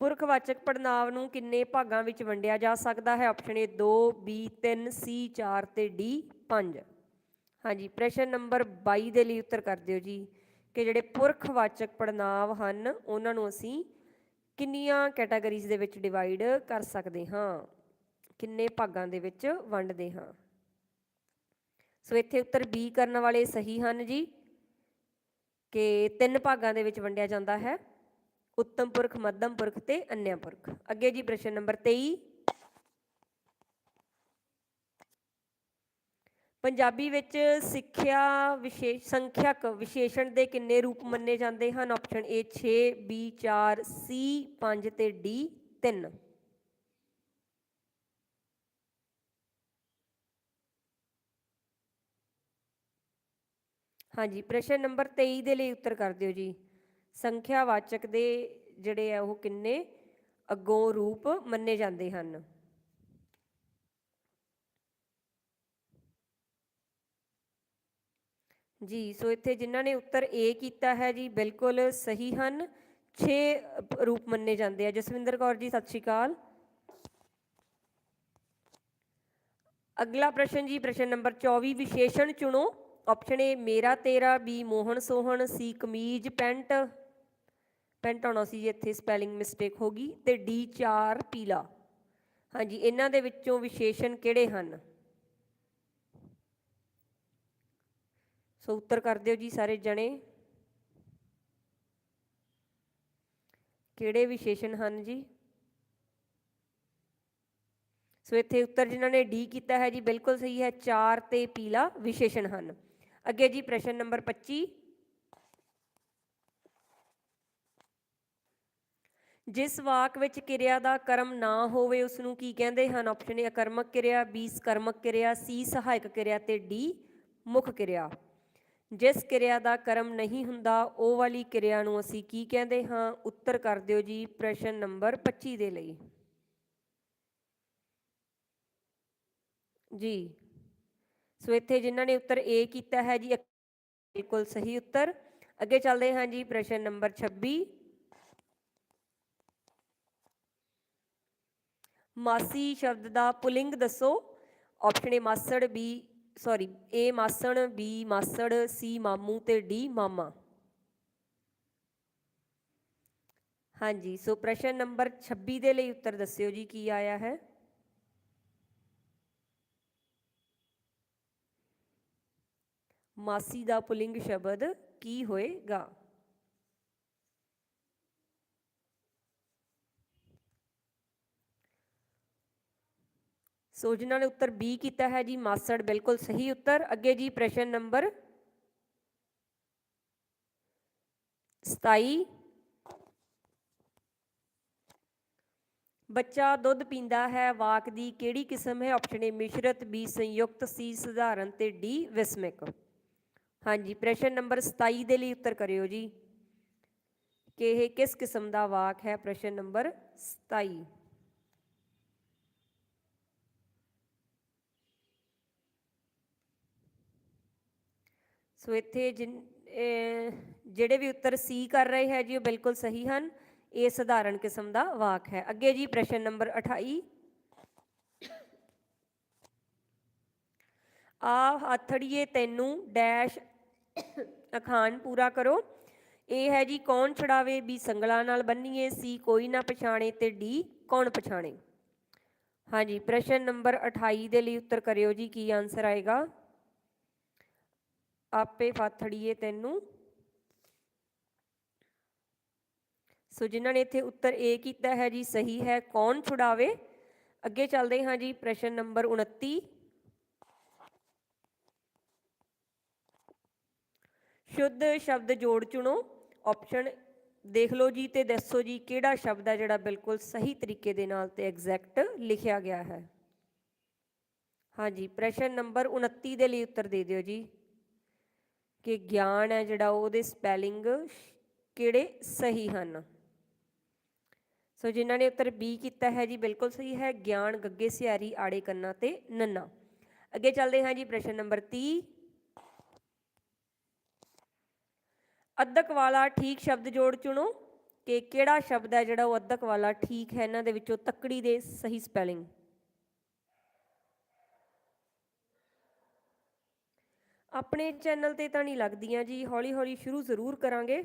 ਪੁਰਖਵਾਚਕ ਪੜਨਾਵ ਨੂੰ ਕਿੰਨੇ ਭਾਗਾਂ ਵਿੱਚ ਵੰਡਿਆ ਜਾ ਸਕਦਾ ਹੈ? ਆਪਸ਼ਨ ਏ 2 ਬੀ 3 ਸੀ 4 ਤੇ ਡੀ 5 ਹਾਂਜੀ, ਪ੍ਰਸ਼ਨ ਨੰਬਰ 22 ਦੇ ਲਈ ਉੱਤਰ ਕਰ ਦਿਓ ਜੀ ਕਿ ਜਿਹੜੇ ਪੁਰਖਵਾਚਕ ਪੜਨਾਵ ਹਨ, ਉਹਨਾਂ ਨੂੰ ਅਸੀਂ ਕਿੰਨੀਆਂ ਕੈਟਾਗਰੀਜ਼ ਦੇ ਵਿੱਚ ਡਿਵਾਈਡ ਕਰ ਸਕਦੇ ਹਾਂ? ਕਿੰਨੇ ਭਾਗਾਂ ਦੇ ਵਿੱਚ ਵੰਡਦੇ ਹਾਂ? ਸੋ ਇੱਥੇ ਉੱਤਰ ਬੀ ਕਰਨ ਵਾਲੇ ਸਹੀ ਹਨ ਜੀ, ਕਿ ਤਿੰਨ ਭਾਗਾਂ ਦੇ ਵਿੱਚ ਵੰਡਿਆ ਜਾਂਦਾ ਹੈ। ਉੱਤਮ ਪੁਰਖ, ਮੱਧਮ ਪੁਰਖ ਤੇ ਅੰਨਿਆ ਪੁਰਖ। ਅੱਗੇ ਜੀ ਪ੍ਰਸ਼ਨ ਨੰਬਰ 23 ਪੰਜਾਬੀ ਵਿੱਚ ਸਿੱਖਿਆ ਵਿਸ਼ੇਸ਼ ਸੰਖਿਅਕ ਵਿਸ਼ੇਸ਼ਣ ਦੇ ਕਿੰਨੇ ਰੂਪ ਮੰਨੇ ਜਾਂਦੇ ਹਨ? ਆਪਸ਼ਨ ਏ 6 ਬੀ 4 ਸੀ 5 ਤੇ ਡੀ 3 ਹਾਂਜੀ, ਪ੍ਰਸ਼ਨ ਨੰਬਰ 23 ਦੇ ਲਈ ਉੱਤਰ ਕਰ ਦਿਓ ਜੀ। ਸੰਖਿਆਵਾਚਕ ਦੇ ਜਿਹੜੇ ਆ ਉਹ ਕਿੰਨੇ? ਅੱਗੋਂ ਰੂਪ ਮੰਨੇ ਜਾਂਦੇ ਹਨ। ਜੀ, ਸੋ ਇੱਥੇ ਜਿਨ੍ਹਾਂ ਨੇ ਉੱਤਰ A ਕੀਤਾ ਹੈ ਜੀ, ਬਿਲਕੁਲ ਸਹੀ ਹਨ। 6 ਰੂਪ ਮੰਨੇ ਜਾਂਦੇ ਆ। ਜਸਵਿੰਦਰ ਕੌਰ ਜੀ, ਸਤਿ ਸ਼੍ਰੀ ਅਕਾਲ। ਅਗਲਾ ਪ੍ਰਸ਼ਨ ਜੀ, ਪ੍ਰਸ਼ਨ ਨੰਬਰ 24 ਵਿਸ਼ੇਸ਼ਣ ਚੁਣੋ। ਆਪਸ਼ਨ ਏ ਮੇਰਾ ਤੇਰਾ, ਬੀ ਮੋਹਨ ਸੋਹਣ, ਸੀ ਕਮੀਜ਼, ਪੈਂਟ। ਪੈਂਟ ਆਉਣਾ ਸੀ ਜੀ, ਇੱਥੇ ਸਪੈਲਿੰਗ ਮਿਸਟੇਕ ਹੋ ਗਈ ਤੇ ਡੀ 4 ਪੀਲਾ। ਹਾਂਜੀ, ਇਹਨਾਂ ਦੇ ਵਿੱਚੋਂ ਵਿਸ਼ੇਸ਼ਣ ਕਿਹੜੇ ਹਨ? ਸੋ ਉੱਤਰ ਕਰ ਦਿਓ ਜੀ ਸਾਰੇ ਜਣੇ। ਕਿਹੜੇ ਵਿਸ਼ੇਸ਼ਣ ਹਨ ਜੀ? ਸੋ ਇੱਥੇ ਉੱਤਰ ਜਿਨ੍ਹਾਂ ਨੇ ਡੀ ਕੀਤਾ ਹੈ ਜੀ, ਬਿਲਕੁਲ ਸਹੀ ਹੈ 4 ਤੇ ਪੀਲਾ ਵਿਸ਼ੇਸ਼ਣ ਹਨ। ਅੱਗੇ ਜੀ ਪ੍ਰਸ਼ਨ ਨੰਬਰ 25 ਜਿਸ ਵਾਕ ਵਿੱਚ ਕਿਰਿਆ ਦਾ ਕਰਮ ਨਾ ਹੋਵੇ ਉਸ ਨੂੰ ਕੀ ਕਹਿੰਦੇ ਹਨ? ਆਪਸ਼ਨ ਏ ਅਕਰਮਕ ਕਿਰਿਆ ਬੀ ਸਕਰਮਕ ਕਿਰਿਆ ਸੀ ਸਹਾਇਕ ਕਿਰਿਆ ਤੇ ਡੀ ਮੁੱਖ ਕਿਰਿਆ। ਜਿਸ ਕਿਰਿਆ ਦਾ ਕਰਮ ਨਹੀਂ ਹੁੰਦਾ, ਉਹ ਵਾਲੀ ਕਿਰਿਆ ਨੂੰ ਅਸੀਂ ਕੀ ਕਹਿੰਦੇ ਹਾਂ? ਉੱਤਰ ਕਰ ਦਿਓ ਜੀ ਪ੍ਰਸ਼ਨ ਨੰਬਰ 25 ਦੇ ਲਈ। ਜੀ। ਸੋ ਇੱਥੇ ਜਿਨ੍ਹਾਂ ਨੇ ਉੱਤਰ A ਕੀਤਾ ਹੈ ਜੀ ਬਿਲਕੁਲ ਸਹੀ ਉੱਤਰ। ਅੱਗੇ ਚੱਲਦੇ ਹਾਂ ਜੀ, ਪ੍ਰਸ਼ਨ ਨੰਬਰ 26 ਮਾਸੀ ਸ਼ਬਦ ਦਾ ਪੁਲਿੰਗ ਦੱਸੋ। ਆਪਸ਼ਨ ਏ ਮਾਸੜ ਬੀ ਸੌਰੀ ਏ ਮਾਸਣ ਬੀ ਮਾਸੜ ਸੀ ਮਾਮੂ ਤੇ ਡੀ ਮਾਮਾ। ਹਾਂਜੀ, ਸੋ ਪ੍ਰਸ਼ਨ ਨੰਬਰ 26 ਦੇ ਲਈ ਉੱਤਰ ਦੱਸਿਓ ਜੀ, ਕੀ ਆਇਆ ਹੈ? ਮਾਸੀ ਦਾ ਪੁਲਿੰਗ ਸ਼ਬਦ ਕੀ ਹੋਏਗਾ? ਸੋ ਜਿਨ੍ਹਾਂ ਨੇ ਉੱਤਰ ਬੀ ਕੀਤਾ ਹੈ ਜੀ, ਮਾਸੜ ਬਿਲਕੁਲ ਸਹੀ ਉੱਤਰ। ਅੱਗੇ ਜੀ ਪ੍ਰਸ਼ਨ ਨੰਬਰ 27 ਬੱਚਾ ਦੁੱਧ ਪੀਂਦਾ ਹੈ, ਵਾਕ ਦੀ ਕਿਹੜੀ ਕਿਸਮ ਹੈ? ਆਪਸ਼ਨ ਏ ਮਿਸ਼ਰਤ ਬੀ ਸੰਯੁਕਤ ਸੀ ਸਧਾਰਨ ਤੇ ਡੀ ਵਿਸਮਿਕ। ਹਾਂਜੀ, ਪ੍ਰਸ਼ਨ ਨੰਬਰ 27 ਦੇ ਲਈ ਉੱਤਰ ਕਰਿਓ ਜੀ। ਕਿ ਇਹ ਕਿਸ ਕਿਸਮ ਦਾ ਵਾਕ ਹੈ? ਪ੍ਰਸ਼ਨ ਨੰਬਰ 27 ਸੋ ਇੱਥੇ ਜਿਨ ਜਿਹੜੇ ਵੀ ਉੱਤਰ ਸੀ ਕਰ ਰਹੇ ਹੈ ਜੀ, ਉਹ ਬਿਲਕੁਲ ਸਹੀ ਹਨ। ਇਹ ਸਧਾਰਨ ਕਿਸਮ ਦਾ ਵਾਕ ਹੈ। ਅੱਗੇ ਜੀ ਪ੍ਰਸ਼ਨ ਨੰਬਰ 28 ਆ ਹੱਥੜੀਏ ਤੈਨੂੰ ਡੈਸ਼ ਅਖਾਨ ਪੂਰਾ ਕਰੋ। ਇਹ ਹੈ ਜੀ ਕੌਣ ਛੜਾਵੇ ਵੀ ਸੰਗਲਾਂ ਨਾਲ ਬੰਨੀਏ, ਸੀ ਕੋਈ ਨਾ ਪਛਾਣੇ ਤੇ ਡੀ ਕੌਣ ਪਛਾਣੇ। ਹਾਂਜੀ, ਪ੍ਰਸ਼ਨ ਨੰਬਰ 28 ਦੇ ਲਈ ਉੱਤਰ ਕਰਿਓ ਜੀ, ਕੀ ਆਨਸਰ ਆਏਗਾ? ਆਪੇ ਫਾਥੜੀਏ ਤੈਨੂੰ। ਸੋ ਜਿਨ੍ਹਾਂ ਨੇ ਇੱਥੇ ਉੱਤਰ A ਕੀਤਾ ਹੈ ਜੀ, ਸਹੀ ਹੈ, ਕੌਣ ਛੁਡਾਵੇ? ਅੱਗੇ ਚੱਲਦੇ ਹਾਂ ਜੀ, ਪ੍ਰਸ਼ਨ ਨੰਬਰ 29 ਸ਼ੁੱਧ ਸ਼ਬਦ ਜੋੜ ਚੁਣੋ। ਆਪਸ਼ਨ ਦੇਖ ਲਓ ਜੀ ਤੇ ਦੱਸੋ ਜੀ ਕਿਹੜਾ ਸ਼ਬਦ ਹੈ ਜਿਹੜਾ ਬਿਲਕੁਲ ਸਹੀ ਤਰੀਕੇ ਦੇ ਨਾਲ ਤੇ ਐਗਜ਼ੈਕਟ ਲਿਖਿਆ ਗਿਆ ਹੈ। ਹਾਂਜੀ, ਪ੍ਰਸ਼ਨ ਨੰਬਰ 29 ਦੇ ਲਈ ਉੱਤਰ ਦੇ ਦਿਓ ਜੀ। ਕਿ ਗਿਆਨ ਹੈ ਜਿਹੜਾ ਉਹਦੇ ਸਪੈਲਿੰਗ ਕਿਹੜੇ ਸਹੀ ਹਨ। ਸੋ ਜਿਨ੍ਹਾਂ ਨੇ ਉੱਤਰ ਬੀ ਕੀਤਾ ਹੈ ਜੀ, ਬਿਲਕੁਲ ਸਹੀ ਹੈ। ਗਿਆਨ, ਗੱਗੇ ਸਿਆਰੀ ਆੜੇ, ਕੰਨਾਂ ਤੇ ਨੰਨਾ। ਅੱਗੇ ਚੱਲਦੇ ਹਾਂ ਜੀ ਪ੍ਰਸ਼ਨ ਨੰਬਰ 30 ਅੱਧਕ ਵਾਲਾ ਠੀਕ ਸ਼ਬਦ ਜੋੜ ਚੁਣੋ ਕਿ ਕਿਹੜਾ ਸ਼ਬਦ ਹੈ ਜਿਹੜਾ ਉਹ ਅੱਧਕ ਵਾਲਾ ਠੀਕ ਹੈ? ਇਹਨਾਂ ਦੇ ਵਿੱਚੋਂ ਤੱਕੜੀ ਦੇ ਸਹੀ ਸਪੈਲਿੰਗ ਆਪਣੇ ਚੈਨਲ ਤੇ ਤਾਂ ਨਹੀਂ ਲੱਗਦੀਆਂ ਜੀ, ਹੌਲੀ ਹੌਲੀ ਸ਼ੁਰੂ ਜ਼ਰੂਰ ਕਰਾਂਗੇ।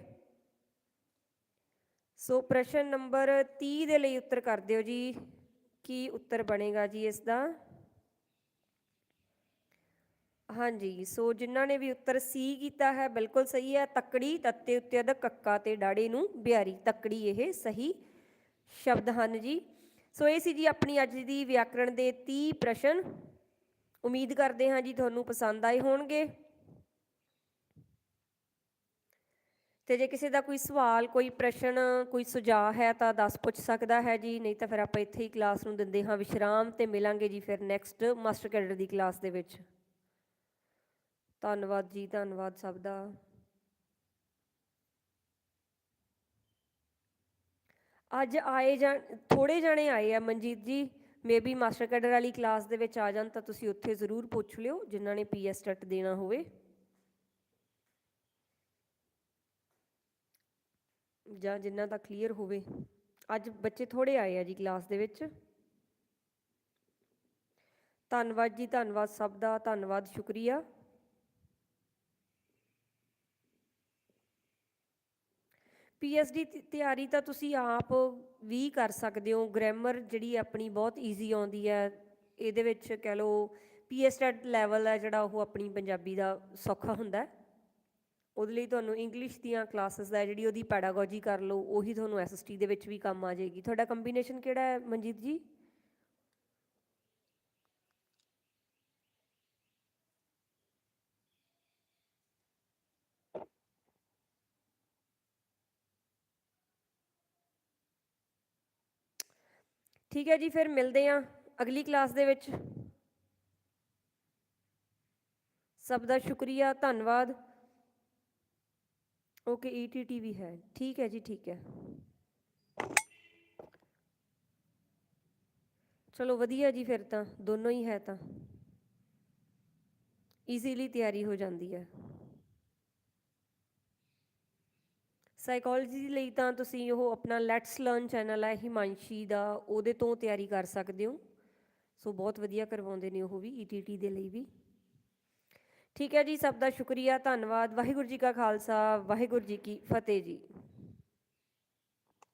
ਸੋ ਪ੍ਰਸ਼ਨ ਨੰਬਰ 30 ਦੇ ਲਈ ਉੱਤਰ ਕਰ ਦਿਓ ਜੀ। ਕੀ ਉੱਤਰ ਬਣੇਗਾ ਜੀ ਇਸ ਦਾ? ਹਾਂਜੀ, ਸੋ ਜਿਨ੍ਹਾਂ ਨੇ ਵੀ ਉੱਤਰ ਸੀ ਕੀਤਾ ਹੈ, ਬਿਲਕੁਲ ਸਹੀ ਹੈ, ਤੱਕੜੀ ਤੱਤੇ ਉੱਤੇ ਅਦ ਕੱਕਾ ਤੇ ਡਾੜੇ ਨੂੰ ਬਿਆਰੀ ਤੱਕੜੀ ਇਹ ਸਹੀ ਸ਼ਬਦ ਹਨ ਜੀ। ਸੋ ਇਹ ਸੀ ਜੀ ਆਪਣੀ ਅੱਜ ਦੀ ਵਿਆਕਰਣ ਦੇ 30 ਪ੍ਰਸ਼ਨ। ਉਮੀਦ ਕਰਦੇ ਹਾਂ ਜੀ ਤੁਹਾਨੂੰ ਪਸੰਦ ਆਏ ਹੋਣਗੇ। ਤੇ ਜੇ ਕਿਸੇ ਦਾ ਕੋਈ ਸਵਾਲ, ਕੋਈ ਪ੍ਰਸ਼ਨ, ਕੋਈ ਸੁਝਾਅ ਹੈ ਤਾਂ ਦੱਸ ਪੁੱਛ ਸਕਦਾ ਹੈ ਜੀ, ਨਹੀਂ ਤਾਂ ਫਿਰ ਆਪਾਂ ਇੱਥੇ ਹੀ ਕਲਾਸ ਨੂੰ ਦਿੰਦੇ ਹਾਂ ਵਿਸ਼ਰਾਮ ਤੇ ਮਿਲਾਂਗੇ ਜੀ ਫਿਰ ਨੈਕਸਟ ਮਾਸਟਰ ਕੈਡਰ ਦੀ ਕਲਾਸ ਦੇ ਵਿੱਚ। ਧੰਨਵਾਦ ਜੀ, ਧੰਨਵਾਦ ਸਭ ਦਾ। ਅੱਜ ਆਏ ਜਾਂ ਥੋੜੇ ਜਣੇ ਆਏ ਆ Manjit ji maybe master cadre ਵਾਲੀ ਕਲਾਸ ਦੇ ਵਿੱਚ ਆ ਜਾਣ ਤਾਂ ਤੁਸੀਂ ਉੱਥੇ ਜ਼ਰੂਰ ਪੁੱਛ ਲਿਓ, ਜਿਨ੍ਹਾਂ ਨੇ ਪੀਐਸ ਟੱਟ ਦੇਣਾ ਹੋਵੇ। ਜਾਂ ਜਿਨ੍ਹਾਂ ਦਾ ਕਲੀਅਰ ਹੋਵੇ। ਅੱਜ ਬੱਚੇ ਥੋੜੇ ਆਏ ਆ ਜੀ ਕਲਾਸ ਦੇ ਵਿੱਚ। ਧੰਨਵਾਦ ਜੀ, ਧੰਨਵਾਦ ਸਭ ਦਾ, ਧੰਨਵਾਦ, ਸ਼ੁਕਰੀਆ। ਪੀਐਚਡੀ ਤਿਆਰੀ ਤਾਂ ਤੁਸੀਂ ਆਪ ਵੀ ਕਰ ਸਕਦੇ ਹੋ। ਗ੍ਰਾਮਰ ਜਿਹੜੀ ਆਪਣੀ ਬਹੁਤ ਈਜ਼ੀ ਆਉਂਦੀ ਹੈ। ਇਹਦੇ ਵਿੱਚ ਕਹਿ ਲਓ ਪੀਐਸਟੈਟ ਲੈਵਲ ਹੈ ਜਿਹੜਾ ਉਹ ਆਪਣੀ ਪੰਜਾਬੀ ਦਾ ਸੌਖਾ ਹੁੰਦਾ ਹੈ। ਉਹਦੇ ਲਈ ਤੁਹਾਨੂੰ ਇੰਗਲਿਸ਼ ਦੀਆਂ ਕਲਾਸਿਸ ਦਾ ਜਿਹੜੀ ਉਹਦੀ ਪੈਡਾਗੋਜੀ ਕਰ ਲਓ, ਉਹੀ ਤੁਹਾਨੂੰ ਐਸਐਸਟੀ ਦੇ ਵਿੱਚ ਵੀ ਕੰਮ ਆ ਜਾਏਗੀ। ਤੁਹਾਡਾ ਕੰਬੀਨੇਸ਼ਨ ਕਿਹੜਾ ਹੈ, ਮਨਜੀਤ ਜੀ? ਠੀਕ ਹੈ ਜੀ, ਫਿਰ ਮਿਲਦੇ ਹਾਂ ਅਗਲੀ ਕਲਾਸ ਦੇ ਵਿੱਚ। ਸਭ ਦਾ ਸ਼ੁਕਰੀਆ, ਧੰਨਵਾਦ। ਓਕੇ ਈਟੀਟੀ ਵੀ ਹੈ। ਠੀਕ ਹੈ ਜੀ, ਠੀਕ ਹੈ। ਚਲੋ, ਵਧੀਆ ਜੀ ਫਿਰ ਤਾਂ, ਦੋਨੋਂ ਹੀ ਹੈ ਤਾਂ। ਈਜ਼ੀਲੀ ਤਿਆਰੀ ਹੋ ਜਾਂਦੀ ਹੈ। ਸਾਈਕੋਲੋਜੀ ਲਈ ਤਾਂ ਤੁਸੀਂ ਉਹ ਆਪਣਾ ਲੈਟਸ ਲਰਨ ਚੈਨਲ ਹੈ ਹਿਮਾਂਸ਼ੀ ਦਾ, ਉਹਦੇ ਤੋਂ ਤਿਆਰੀ ਕਰ ਸਕਦੇ ਹੋ। ਸੋ ਬਹੁਤ ਵਧੀਆ ਕਰਵਾਉਂਦੇ ਨੇ ਉਹ ਵੀ ਈਟੀਟੀ ਦੇ ਲਈ ਵੀ। ਠੀਕ ਹੈ ਜੀ, ਸਭ ਦਾ ਸ਼ੁਕਰੀਆ, ਧੰਨਵਾਦ। ਵਾਹਿਗੁਰੂ ਜੀ ਕਾ ਖਾਲਸਾ, ਵਾਹਿਗੁਰੂ ਜੀ ਕੀ ਫਤਿਹ ਜੀ।